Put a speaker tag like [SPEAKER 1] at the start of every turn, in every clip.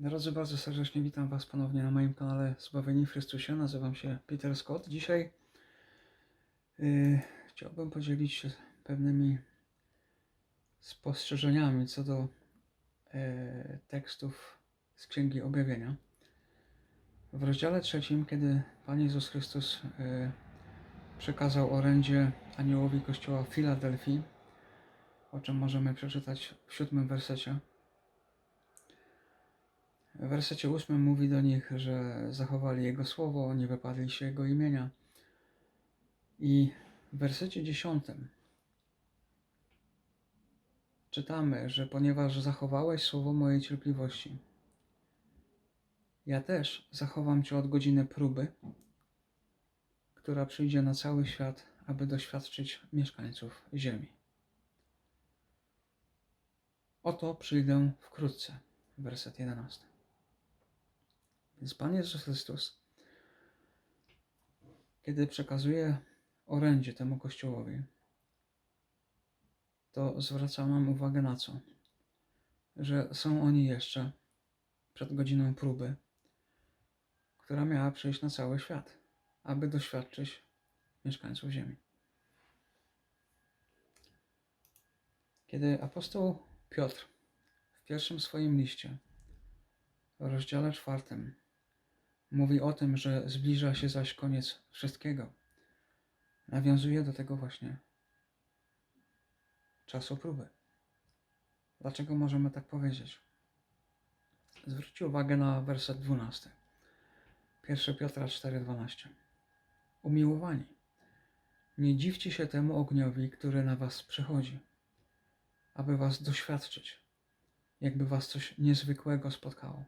[SPEAKER 1] Drodzy, bardzo serdecznie witam Was ponownie na moim kanale Zbawieni w Chrystusie. Nazywam się Peter Scott. Dzisiaj yy, chciałbym podzielić się pewnymi spostrzeżeniami co do yy, tekstów z Księgi Objawienia. W rozdziale trzecim, kiedy Pan Jezus Chrystus yy, przekazał orędzie aniołowi kościoła w Filadelfii, o czym możemy przeczytać w siódmym wersecie. W wersecie ósmym mówi do nich, że zachowali Jego słowo, nie wypadli się Jego imienia. I w wersecie dziesiątym czytamy, że ponieważ zachowałeś słowo mojej cierpliwości, ja też zachowam Cię od godziny próby, która przyjdzie na cały świat, aby doświadczyć mieszkańców ziemi. Oto przyjdę wkrótce. Werset 11. Więc Pan Jezus Chrystus, kiedy przekazuje orędzie temu kościołowi, to zwraca nam uwagę na co? Że są oni jeszcze przed godziną próby, która miała przyjść na cały świat, aby doświadczyć mieszkańców Ziemi. Kiedy apostoł Piotr w pierwszym swoim liście, w rozdziale czwartym, mówi o tym, że zbliża się zaś koniec wszystkiego, nawiązuje do tego właśnie czasu próby. Dlaczego możemy tak powiedzieć? Zwróćcie uwagę na werset 12. 1 Piotra 4:12. Umiłowani, nie dziwcie się temu ogniowi, który na was przychodzi, aby was doświadczyć, jakby was coś niezwykłego spotkało.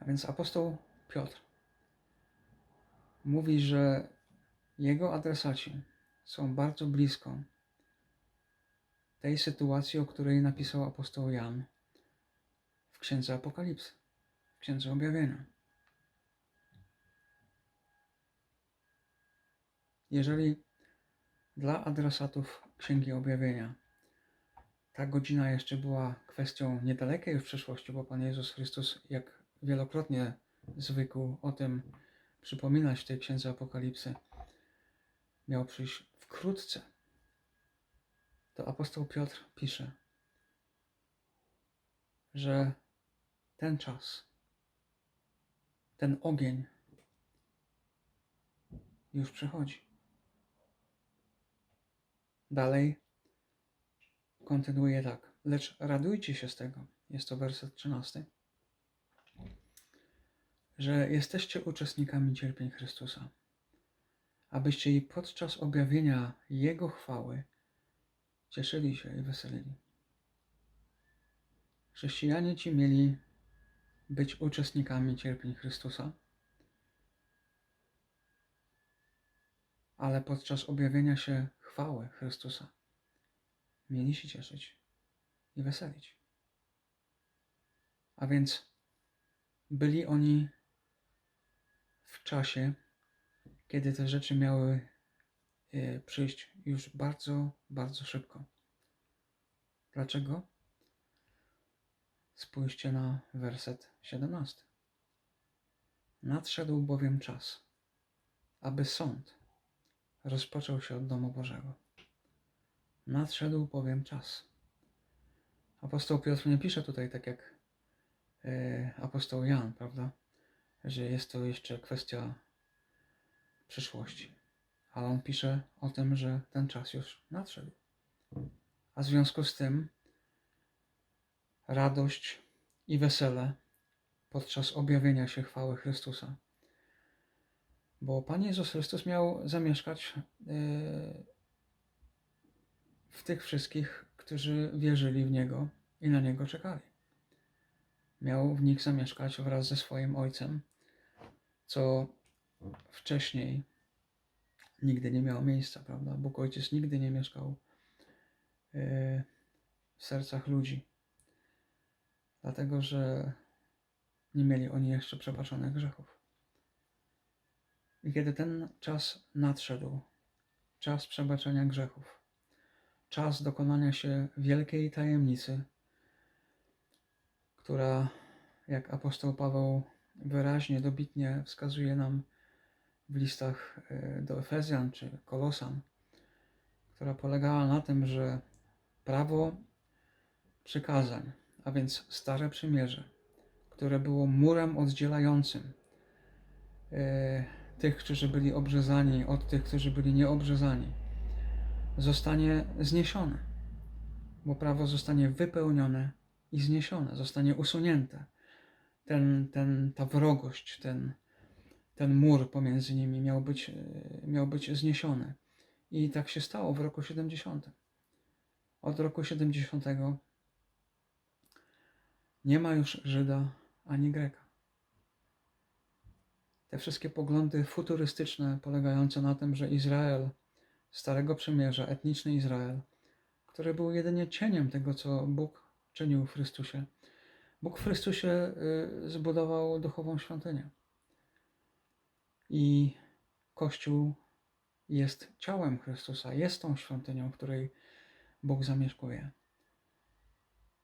[SPEAKER 1] A więc apostoł Piotr mówi, że jego adresaci są bardzo blisko tej sytuacji, o której napisał apostoł Jan w Księdze Apokalipsy, w Księdze Objawienia. Jeżeli dla adresatów Księgi Objawienia ta godzina jeszcze była kwestią niedalekiej w przyszłości, bo Pan Jezus Chrystus, jak wielokrotnie zwykł o tym przypominać w tej księdze Apokalipsy, miał przyjść wkrótce. To apostoł Piotr pisze, że ten czas, ten ogień już przychodzi. Dalej kontynuuje tak. Lecz radujcie się z tego. Jest to werset 13 że jesteście uczestnikami cierpień Chrystusa, abyście i podczas objawienia Jego chwały cieszyli się i weselili. Chrześcijanie ci mieli być uczestnikami cierpień Chrystusa, ale podczas objawienia się chwały Chrystusa mieli się cieszyć i weselić. A więc byli oni w czasie, kiedy te rzeczy miały e, przyjść już bardzo, bardzo szybko. Dlaczego? Spójrzcie na werset 17. Nadszedł bowiem czas, aby sąd rozpoczął się od domu Bożego. Nadszedł bowiem czas. Apostoł Piotr nie pisze tutaj tak jak e, apostoł Jan, prawda? Że jest to jeszcze kwestia przyszłości. Ale on pisze o tym, że ten czas już nadszedł. A w związku z tym radość i wesele podczas objawienia się chwały Chrystusa. Bo Pan Jezus Chrystus miał zamieszkać yy, w tych wszystkich, którzy wierzyli w Niego i na Niego czekali. Miał w nich zamieszkać wraz ze swoim Ojcem, co wcześniej nigdy nie miało miejsca, prawda? Bóg Ojciec nigdy nie mieszkał yy, w sercach ludzi, dlatego że nie mieli oni jeszcze przebaczonych grzechów. I kiedy ten czas nadszedł, czas przebaczenia grzechów, czas dokonania się wielkiej tajemnicy, która, jak apostoł Paweł wyraźnie, dobitnie wskazuje nam w listach e, do Efezjan czy Kolosan, która polegała na tym, że prawo przykazań, a więc Stare Przymierze, które było murem oddzielającym e, tych, którzy byli obrzezani, od tych, którzy byli nieobrzezani, zostanie zniesione, bo prawo zostanie wypełnione i zniesione, zostanie usunięte. Ten, ten, ta wrogość, ten, ten mur pomiędzy nimi miał być, e, miał być zniesiony. I tak się stało w roku 70. Od roku 70 nie ma już Żyda ani Greka. Te wszystkie poglądy futurystyczne, polegające na tym, że Izrael, Starego Przymierza, etniczny Izrael, który był jedynie cieniem tego, co Bóg czynił w Chrystusie. Bóg w Chrystusie y, zbudował duchową świątynię. I Kościół jest ciałem Chrystusa, jest tą świątynią, w której Bóg zamieszkuje.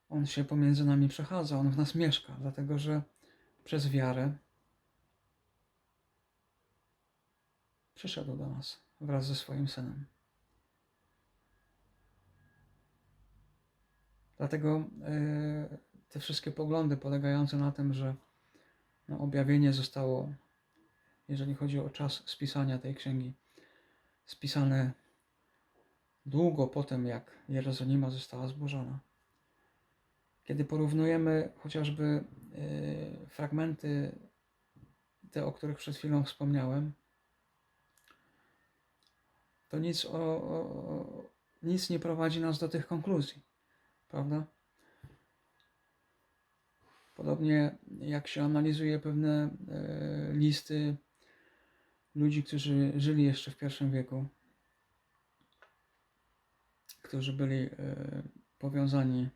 [SPEAKER 1] On się pomiędzy nami przechadza, on w nas mieszka, dlatego że przez wiarę przyszedł do nas wraz ze swoim synem. Dlatego yy, te wszystkie poglądy polegające na tym, że no, objawienie zostało, jeżeli chodzi o czas spisania tej księgi, spisane długo po tym, jak Jerozolima została zburzona. Kiedy porównujemy chociażby yy, fragmenty, te, o których przed chwilą wspomniałem, to nic, o, o, nic nie prowadzi nas do tych konkluzji, prawda? Podobnie jak się analizuje pewne e, listy ludzi, którzy żyli jeszcze w I wieku, którzy byli e, powiązani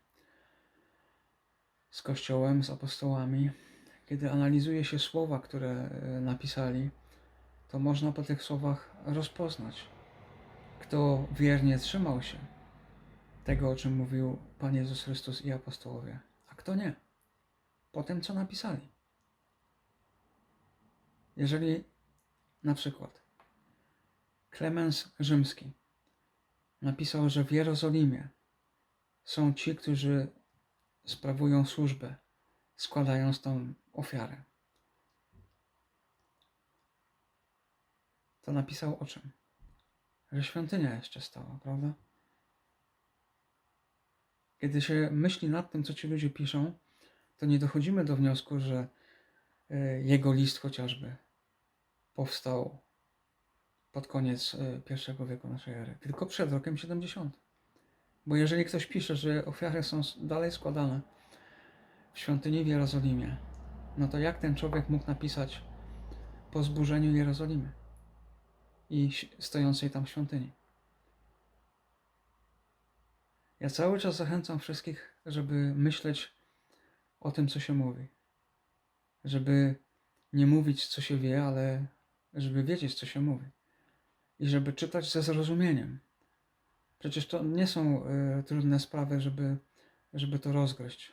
[SPEAKER 1] z Kościołem, z apostołami, kiedy analizuje się słowa, które e, napisali, to można po tych słowach rozpoznać, kto wiernie trzymał się tego, o czym mówił Pan Jezus Chrystus i apostołowie, a kto nie, po tym, co napisali. Jeżeli na przykład Klemens Rzymski napisał, że w Jerozolimie są ci, którzy sprawują służbę, składając tą ofiarę. To napisał o czym? Że świątynia jeszcze stała, prawda? Kiedy się myśli nad tym, co ci ludzie piszą, to nie dochodzimy do wniosku, że e, jego list chociażby powstał pod koniec e, I wieku naszej ery, tylko przed rokiem 70. Bo jeżeli ktoś pisze, że ofiary są dalej składane w świątyni w Jerozolimie, no to jak ten człowiek mógł napisać po zburzeniu Jerozolimy i stojącej tam świątyni? Ja cały czas zachęcam wszystkich, żeby myśleć o tym, co się mówi. Żeby nie mówić, co się wie, ale żeby wiedzieć, co się mówi. I żeby czytać ze zrozumieniem. Przecież to nie są y, trudne sprawy, żeby, żeby to rozgryźć.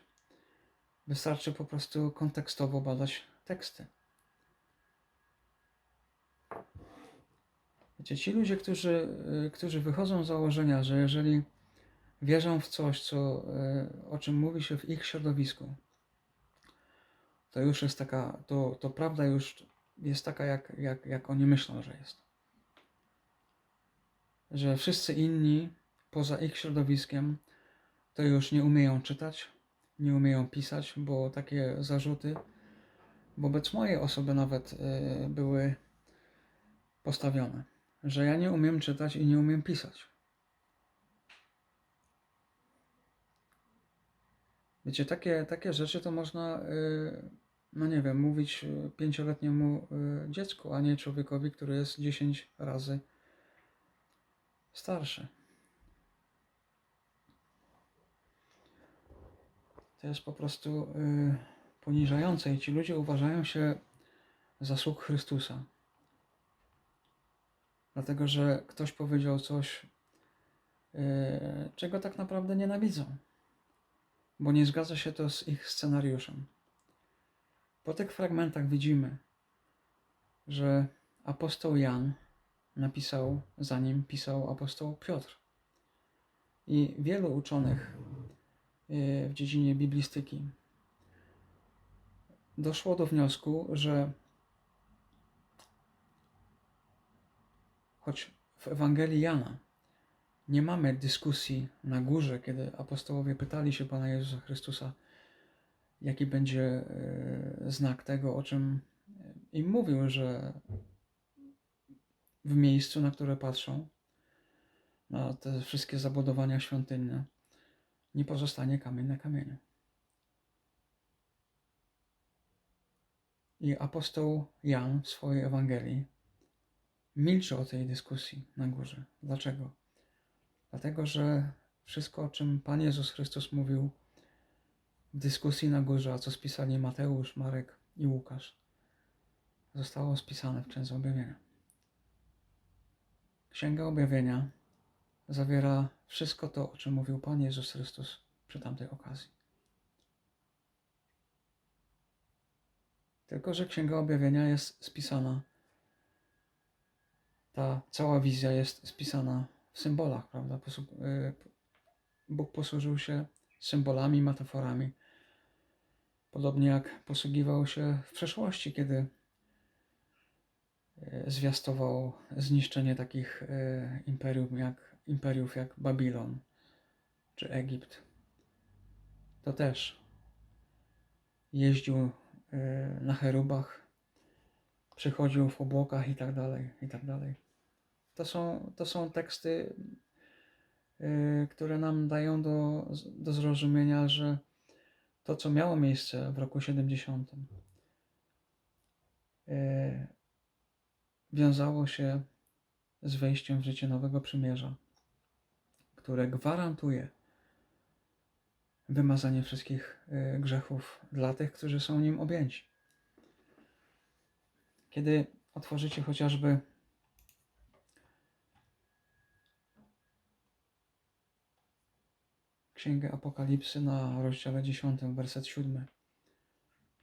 [SPEAKER 1] Wystarczy po prostu kontekstowo badać teksty. Wiecie, ci ludzie, którzy, y, którzy wychodzą z założenia, że jeżeli wierzą w coś, co, y, o czym mówi się w ich środowisku, to już jest taka, to, to prawda już jest taka, jak, jak, jak oni myślą, że jest. Że wszyscy inni poza ich środowiskiem to już nie umieją czytać, nie umieją pisać, bo takie zarzuty wobec mojej osoby nawet y, były postawione, że ja nie umiem czytać i nie umiem pisać. Wiecie, takie, takie rzeczy to można, y, no nie wiem, mówić pięcioletniemu y, dziecku, a nie człowiekowi, który jest 10 razy starszy. To jest po prostu y, poniżające i ci ludzie uważają się za sług Chrystusa. Dlatego, że ktoś powiedział coś, y, czego tak naprawdę nienawidzą. Bo nie zgadza się to z ich scenariuszem. Po tych fragmentach widzimy, że apostoł Jan napisał, zanim pisał apostoł Piotr. I wielu uczonych y, w dziedzinie biblistyki doszło do wniosku, że choć w Ewangelii Jana nie mamy dyskusji na górze, kiedy apostołowie pytali się Pana Jezusa Chrystusa, jaki będzie e, znak tego, o czym im mówił, że w miejscu, na które patrzą, na te wszystkie zabudowania świątynne, nie pozostanie kamień na kamieniu. I apostoł Jan w swojej Ewangelii milczy o tej dyskusji na górze. Dlaczego? Dlatego, że wszystko, o czym Pan Jezus Chrystus mówił w dyskusji na górze, a co spisali Mateusz, Marek i Łukasz, zostało spisane w Księdze Objawienia. Księga Objawienia zawiera wszystko to, o czym mówił Pan Jezus Chrystus przy tamtej okazji. Tylko, że Księga Objawienia jest spisana, ta cała wizja jest spisana symbolach, prawda? Y, Bóg posłużył się symbolami, metaforami. Podobnie jak posługiwał się w przeszłości, kiedy y, zwiastował zniszczenie takich y, imperium jak, imperiów jak Babilon czy Egipt. To też jeździł na cherubach, przychodził w obłokach i tak dalej, i tak dalej. To są, to są teksty, y, które nam dają do, do zrozumienia, że to, co miało miejsce w roku 70, y, wiązało się z wejściem w życie nowego przymierza, które gwarantuje wymazanie wszystkich y, grzechów dla tych, którzy są nim objęci. Kiedy otworzycie chociażby Księgę Apokalipsy na rozdziale 10, werset 7,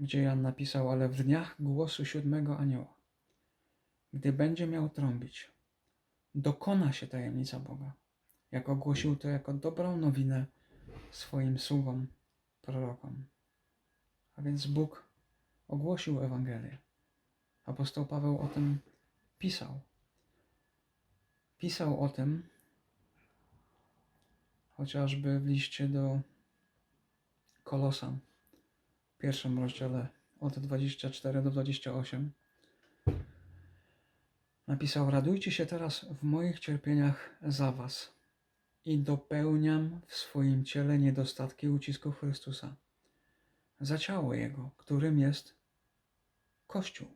[SPEAKER 1] gdzie Jan napisał, ale w dniach głosu siódmego anioła, gdy będzie miał trąbić, dokona się tajemnica Boga, jak ogłosił to jako dobrą nowinę swoim sługom, prorokom. A więc Bóg ogłosił Ewangelię. Apostoł Paweł o tym pisał. Pisał o tym, chociażby w liście do Kolosan, w pierwszym rozdziale od 24 do 28. Napisał: Radujcie się teraz w moich cierpieniach za Was i dopełniam w swoim ciele niedostatki ucisków Chrystusa za ciało Jego, którym jest Kościół,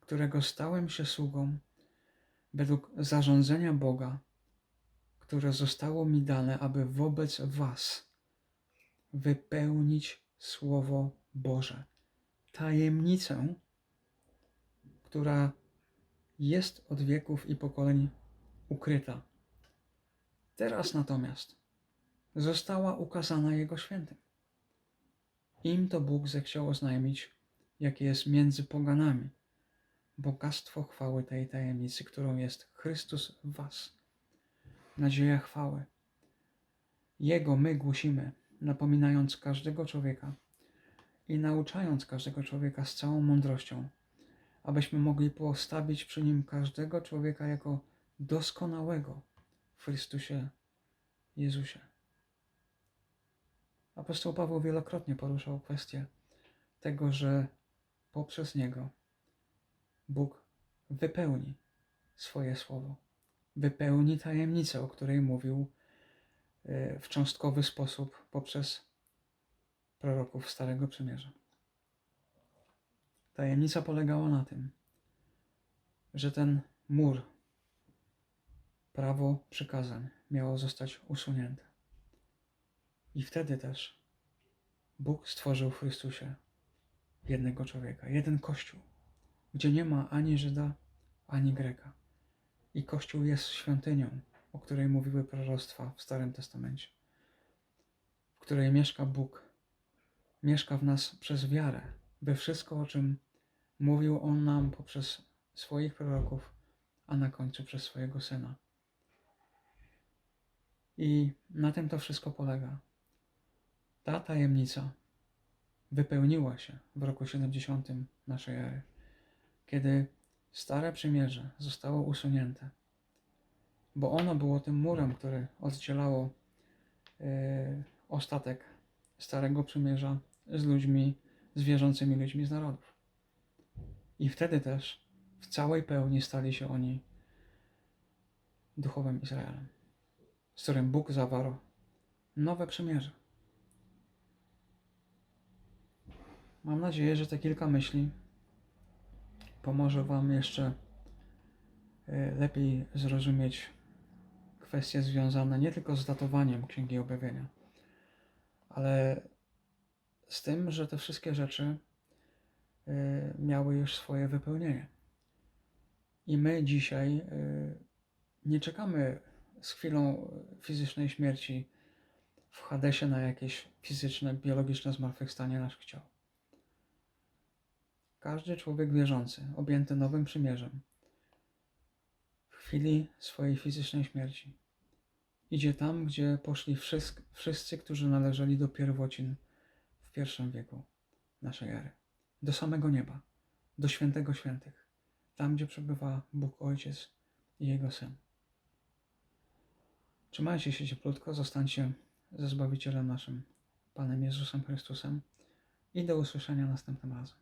[SPEAKER 1] którego stałem się sługą według zarządzenia Boga które zostało mi dane, aby wobec Was wypełnić Słowo Boże. Tajemnicę, która jest od wieków i pokoleń ukryta. Teraz natomiast została ukazana Jego świętym. Im to Bóg zechciał oznajmić, jakie jest między poganami bogactwo chwały tej tajemnicy, którą jest Chrystus w Was nadzieja chwały. Jego my głosimy, napominając każdego człowieka i nauczając każdego człowieka z całą mądrością, abyśmy mogli postawić przy nim każdego człowieka jako doskonałego w Chrystusie Jezusie. Apostoł Paweł wielokrotnie poruszał kwestię tego, że poprzez niego Bóg wypełni swoje słowo wypełni tajemnicę, o której mówił e, w cząstkowy sposób poprzez proroków Starego Przymierza. Tajemnica polegała na tym, że ten mur, prawo przykazań miało zostać usunięte. I wtedy też Bóg stworzył w Chrystusie jednego człowieka, jeden kościół, gdzie nie ma ani Żyda, ani Greka i Kościół jest świątynią, o której mówiły proroctwa w Starym Testamencie, w której mieszka Bóg, mieszka w nas przez wiarę we wszystko, o czym mówił On nam poprzez swoich proroków, a na końcu przez swojego Syna. I na tym to wszystko polega. Ta tajemnica wypełniła się w roku 70 naszej ery, kiedy Stare Przymierze zostało usunięte, bo ono było tym murem, który oddzielało e, ostatek Starego Przymierza z ludźmi, z wierzącymi ludźmi z narodów. I wtedy też w całej pełni stali się oni duchowym Izraelem, z którym Bóg zawarł nowe przymierze. Mam nadzieję, że te kilka myśli pomoże Wam jeszcze e, lepiej zrozumieć kwestie związane nie tylko z datowaniem Księgi Objawienia, ale z tym, że te wszystkie rzeczy e, miały już swoje wypełnienie. I my dzisiaj e, nie czekamy z chwilą fizycznej śmierci w Hadesie na jakieś fizyczne, biologiczne zmartwychwstanie naszych ciał. Każdy człowiek wierzący, objęty nowym przymierzem, w chwili swojej fizycznej śmierci, idzie tam, gdzie poszli wszyscy, wszyscy którzy należeli do pierwocin w pierwszym wieku naszej ery. Do samego nieba, do świętego świętych, tam, gdzie przebywa Bóg Ojciec i Jego Syn. Trzymajcie się cieplutko, zostańcie ze Zbawicielem naszym, Panem Jezusem Chrystusem i do usłyszenia następnym razem.